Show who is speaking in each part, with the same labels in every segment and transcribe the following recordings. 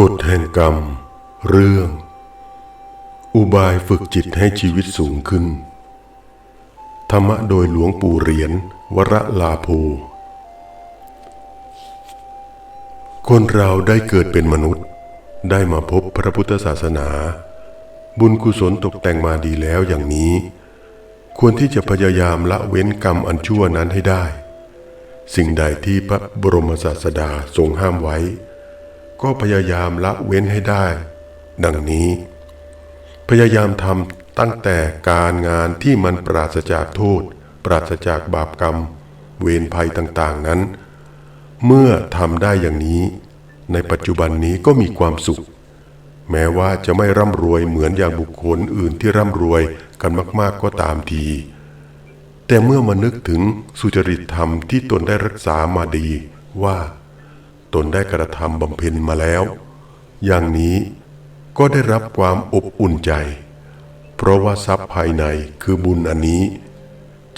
Speaker 1: กฎแห่งกรรม เรื่อง อุบายฝึกจิตให้ชีวิตสูงขึ้น ธรรมะโดยหลวงปู่เหรียญวรลาโภคนเราได้เกิดเป็นมนุษย์ ได้มาพบพระพุทธศาสนา บุญกุศลตกแต่งมาดีแล้วอย่างนี้ ควรที่จะพยายามละเว้นกรรมอันชั่วนั้นให้ได้ สิ่งใดที่พระบรมศาสดาทรงห้ามไว้ ก็พยายามละเว้นให้ได้ ดังนี้ พยายามทำตั้งแต่การงานที่มันปราศจากโทษ ปราศจากบาปกรรม เวรภัยต่างๆนั้น เมื่อทำได้อย่างนี้ ในปัจจุบันนี้ก็มีความสุข แม้ว่าจะไม่ร่ำรวยเหมือนอย่างบุคคลอื่นที่ร่ำรวยกันมากๆก็ตามที แต่เมื่อมานึกถึงสุจริตธรรมที่ตนได้รักษามาดีว่า ตนได้กระทำบำเพ็ญมาแล้ว อย่างนี้ก็ได้รับความอบอุ่นใจ เพราะว่าทรัพย์ภายในคือบุญอันนี้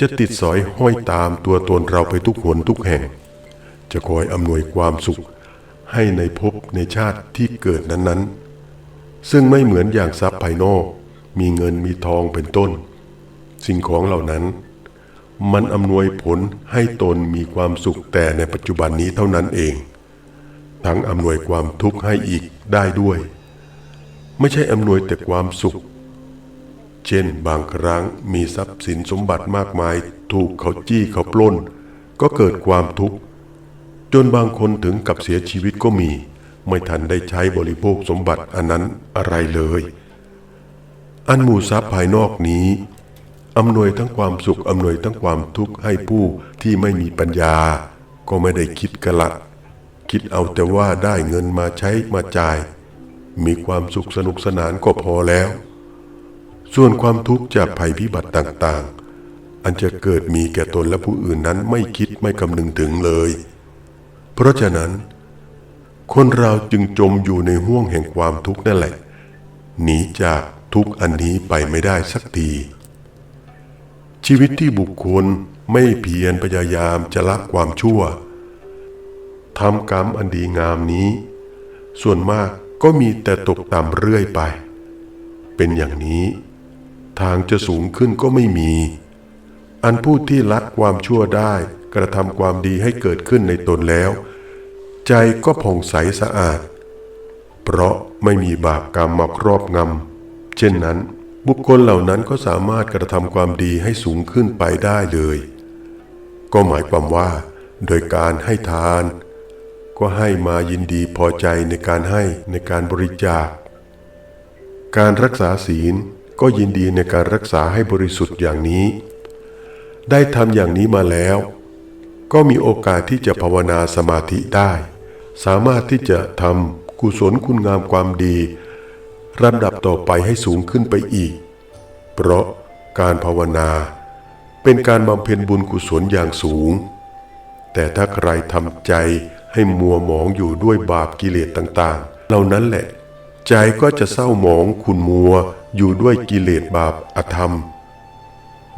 Speaker 1: จะติดสอยห้อยตามตัวตนเราไปทุกหนทุกแห่ง จะคอยอำนวยความสุขให้ในภพในชาติที่เกิดนั้นๆ ซึ่งไม่เหมือนอย่างทรัพย์ภายนอก มีเงินมีทองเป็นต้น สิ่งของเหล่านั้นมันอำนวยผลให้ตนมีความสุขแต่ในปัจจุบันนี้เท่านั้นเอง ทั้งอำนวยความทุกข์ให้อีกได้ด้วย ไม่ใช่อำนวยแต่ความสุข เช่นบางครั้งมีทรัพย์สินสมบัติมากมาย ถูกเขาจี้เขาปล้น ก็เกิดความทุกข์ จนบางคนถึงกับเสียชีวิตก็มี ไม่ทันได้ใช้บริโภคสมบัติอันนั้นอะไรเลย อันหมู่ทรัพย์ภายนอกนี้อำนวยทั้งความสุขอำนวยทั้งความทุกข์ให้ผู้ที่ไม่มีปัญญา ก็ไม่ได้คิดกะละ คิดเอาแต่ว่าได้เงินมาใช้มาจ่าย มีความสุขสนุกสนานก็พอแล้ว ส่วนความทุกข์จากภัยพิบัติต่างๆ อันจะเกิดมีแก่ตนและผู้อื่นนั้นไม่คิดไม่คำนึงถึงเลย เพราะฉะนั้น คนเราจึงจมอยู่ในห่วงแห่งความทุกข์นั่นแหละ หนีจากทุกอันนี้ไปไม่ได้สักทีชีวิตที่บุคคลไม่เพียรพยายามจะละความชั่ว ทำกรรมอันดีงามนี้ ส่วนมากก็มีแต่ตกต่ำเรื่อยไป เป็นอย่างนี้ ทางจะสูงขึ้นก็ไม่มี อันผู้ที่ละความชั่วได้กระทำความดีให้เกิดขึ้นในตนแล้ว ใจก็ผ่องใสสะอาด เพราะไม่มีบาปกรรมมาครอบงำเช่นนั้น บุคคลเหล่านั้นก็สามารถกระทำความดีให้สูงขึ้นไปได้เลย ก็หมายความว่า โดยการให้ทาน ก็ให้มายินดีพอใจในการให้ในการบริจาค การรักษาศีลก็ยินดีในการรักษาให้บริสุทธิ์อย่างนี้ ได้ทำอย่างนี้มาแล้ว ก็มีโอกาสที่จะภาวนาสมาธิได้ สามารถที่จะทำกุศลคุณงามความดีลำดับต่อไปให้สูงขึ้นไปอีก เพราะการภาวนา เป็นการบำเพ็ญบุญกุศลอย่างสูง แต่ถ้าใครทำใจ ให้มัวหมองอยู่ด้วยบาปกิเลสต่างๆ เหล่านั้นแหละ ใจก็จะเศร้าหมองขุนมัวอยู่ด้วยกิเลสบาปอธรรม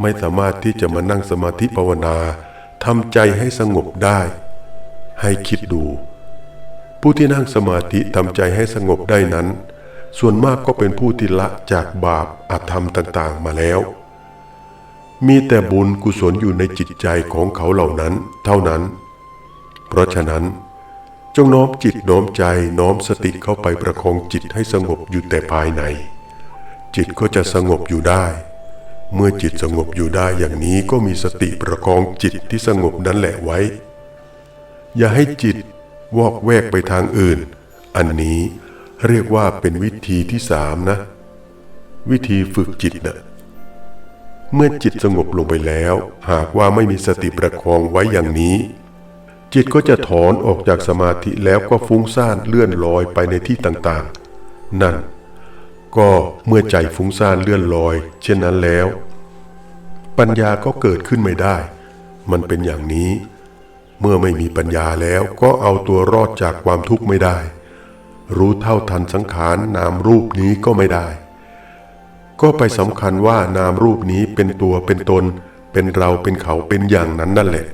Speaker 1: ไม่สามารถที่จะมานั่งสมาธิภาวนาทำใจให้สงบได้ ให้คิดดู ผู้ที่นั่งสมาธิทำใจให้สงบได้นั้น ส่วนมากก็เป็นผู้ที่ละจากบาปอาธรรมต่างๆ มาแล้ว มีแต่บุญกุศลอยู่ในจิตใจของเขาเหล่านั้นเท่านั้น เพราะฉะนั้น จงน้อมจิตน้อมใจน้อมสติเข้าไปประคองจิตให้สงบอยู่แต่ภายใน จิตก็จะสงบอยู่ได้ เมื่อจิตสงบอยู่ได้อย่างนี้ก็มีสติประคองจิตที่สงบนั้นแหละไว้ อย่าให้จิตวอกแวกไปทางอื่น อันนี้เรียกว่าเป็นวิธีที่สามนะ วิธีฝึกจิตนะเมื่อจิตสงบลงไปแล้ว หากว่าไม่มีสติประคองไว้อย่างนี้ จิตก็จะถอนออกจากสมาธิแล้วก็ฟุ้งซ่านเลื่อนลอยไปในที่ต่างๆ นั่น ก็เมื่อใจฟุ้งซ่านเลื่อนลอย เช่นนั้นแล้ว ปัญญาก็เกิดขึ้นไม่ได้ มันเป็นอย่างนี้ เมื่อไม่มีปัญญาแล้วก็เอาตัวรอดจากความทุกข์ไม่ได้ รู้เท่าทันสังขารนามรูปนี้ก็ไม่ได้ ก็ไปสำคัญว่านามรูปนี้เป็นตัวเป็นตน เป็นเราเป็นเขาเป็นอย่างนั้นนั่นแหละ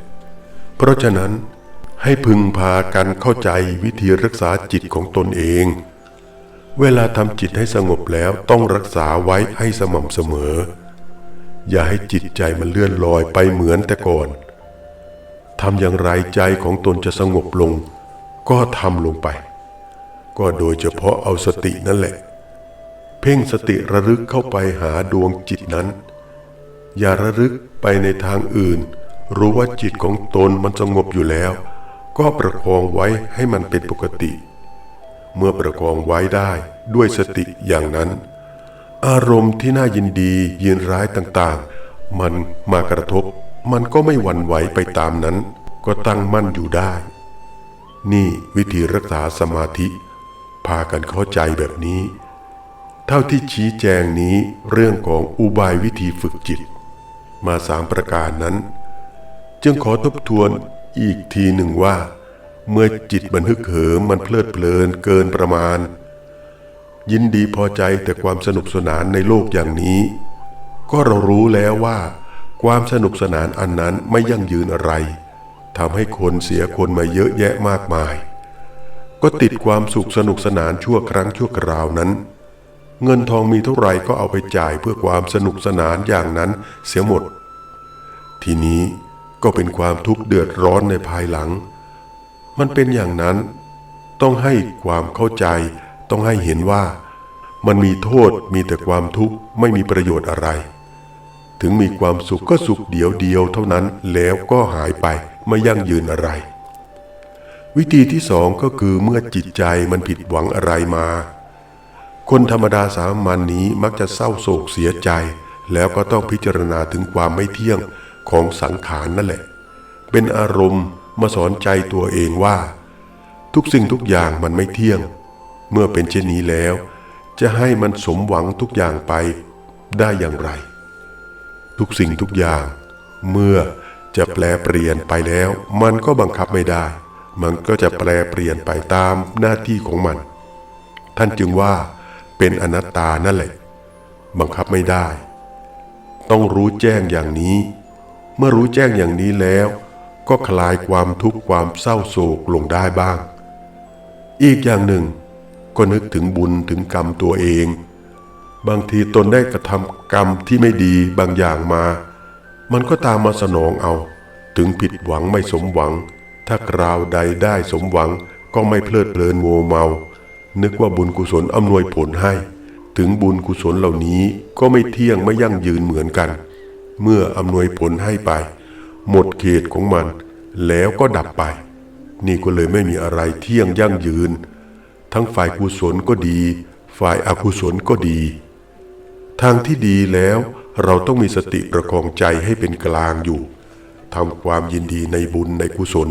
Speaker 1: เพราะฉะนั้น ให้พึงพากันเข้าใจวิธีรักษาจิตของตนเองเเวลาทำจิตให้สงบแล้วต้องรักษาไว้ให้สม่ำเสมอ อย่าให้จิตใจมันเลื่อนลอยไปเหมือนแต่ก่อนทำอย่างไรใจของตนจะสงบลง ก็ทำลงไป ก็โดยเฉพาะเอาสตินั่นแหละ เพ่งสติระลึกเข้าไปหาดวงจิตนั้น อย่าระลึกไปในทางอื่น รู้ว่าจิตของตนมันสงบอยู่แล้ว ก็ประคองไว้ให้มันเป็นปกติ เมื่อประคองไว้ได้ด้วยสติอย่างนั้น อารมณ์ที่น่ายินดียินร้ายต่างๆ มันมากระทบ มันก็ไม่หวั่นไหวไปตามนั้น ก็ตั้งมั่นอยู่ได้ นี่วิธีรักษาสมาธิ พากันเข้าใจแบบนี้ เท่าที่ชี้แจงนี้เรื่องของอุบายวิธีฝึกจิต มาสามประการนั้น จึงขอทบทวน อีกทีหนึ่งว่า เมื่อจิตบันทึกเหิมมันเพลิดเพลินเกินประมาณ ยินดีพอใจแต่ความสนุกสนานในโลกอย่างนี้ ก็เรารู้แล้วว่า ความสนุกสนานอันนั้นไม่ยั่งยืนอะไรทำให้คนเสียคนมาเยอะแยะมากมาย ก็ติดความสุขสนุกสนานชั่วครั้งชั่วคราวนั้น เงินทองมีเท่าไหร่ก็เอาไปจ่ายเพื่อความสนุกสนานอย่างนั้นเสียหมด ทีนี้ ก็เป็นความทุกข์เดือดร้อนในภายหลัง มันเป็นอย่างนั้น ต้องให้ความเข้าใจ ต้องให้เห็นว่า มันมีโทษมีแต่ความทุกข์ไม่มีประโยชน์อะไร ถึงมีความสุขก็สุขเดียวเดียวเท่านั้นแล้วก็หายไปไม่ยั่งยืนอะไร วิธีที่สองก็คือเมื่อจิตใจมันผิดหวังอะไรมา คนธรรมดาสามัญนนี้มักจะเศร้าโศกเสียใจ แล้วก็ต้องพิจารณาถึงความไม่เที่ยง ของสังขารนั่นแหละ เป็นอารมณ์มาสอนใจตัวเองว่า ทุกสิ่งทุกอย่างมันไม่เที่ยง เมื่อเป็นเช่นนี้แล้ว จะให้มันสมหวังทุกอย่างไปได้อย่างไร ทุกสิ่งทุกอย่าง เมื่อจะแปลเปลี่ยนไปแล้ว มันก็บังคับไม่ได้ มันก็จะแปลเปลี่ยนไปตามหน้าที่ของมัน ท่านจึงว่าเป็นอนัตตานั่นแหละ บังคับไม่ได้ ต้องรู้แจ้งอย่างนี้ เมื่อรู้แจ้งอย่างนี้แล้ว ก็คลายความทุกข์ความเศร้าโศกลงได้บ้าง อีกอย่างหนึ่ง ก็นึกถึงบุญถึงกรรมตัวเอง บางทีตนได้กระทำกรรมที่ไม่ดีบางอย่างมา มันก็ตามมาสนองเอา ถึงผิดหวังไม่สมหวัง ถ้าคราวใดได้สมหวังก็ไม่เพลิดเพลินโมเมา นึกว่าบุญกุศลอำนวยผลให้ ถึงบุญกุศลเหล่านี้ก็ไม่เที่ยงไม่ยั่งยืนเหมือนกัน เมื่ออำนวยผลให้ไป หมดเขตของมัน แล้วก็ดับไป นี่ก็เลยไม่มีอะไรเที่ยงยั่งยืน ทั้งฝ่ายกุศลก็ดี ฝ่ายอกุศลก็ดี ทางที่ดีแล้วเราต้องมีสติประคองใจให้เป็นกลางอยู่ทำความยินดีในบุญในกุศล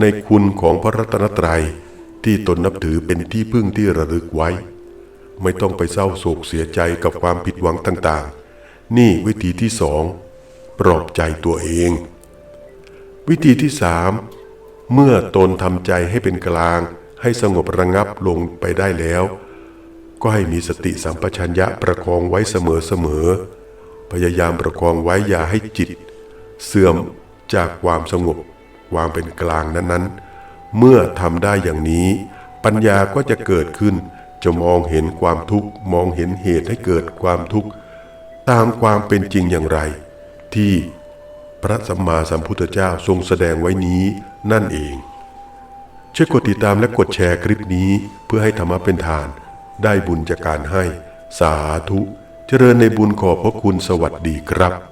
Speaker 1: ในคุณของพระรัตนตรัย ที่ตนนับถือเป็นที่พึ่งที่ระลึกไว้ ไม่ต้องไปเศร้าโศกเสียใจกับความผิดหวังต่างๆ นี่วิธีที่สองปลอบใจตัวเอง วิธีที่สามเมื่อตนทำใจให้เป็นกลางให้สงบระงับลงไปได้แล้ว ก็ให้มีสติสัมปชัญญะประคองไว้เสมอๆพยายามประคองไว้อย่าให้จิต เสื่อมจากความสงบความเป็นกลางนั้นๆ เมื่อทำได้อย่างนี้ ปัญญาก็จะเกิดขึ้นจะมองเห็นความทุกข์มองเห็นเหตุให้เกิดความทุกข์ ตามความเป็นจริงอย่างไร ที่พระสัมมาสัมพุทธเจ้าทรงแสดงไว้นี้นั่นเอง ช่วยกดติดตามและกดแชร์คลิปนี้เพื่อให้ธรรมะเป็นทาน ได้บุญจากการให้ สาธุ เจริญในบุญขอบพระคุณสวัสดีครับ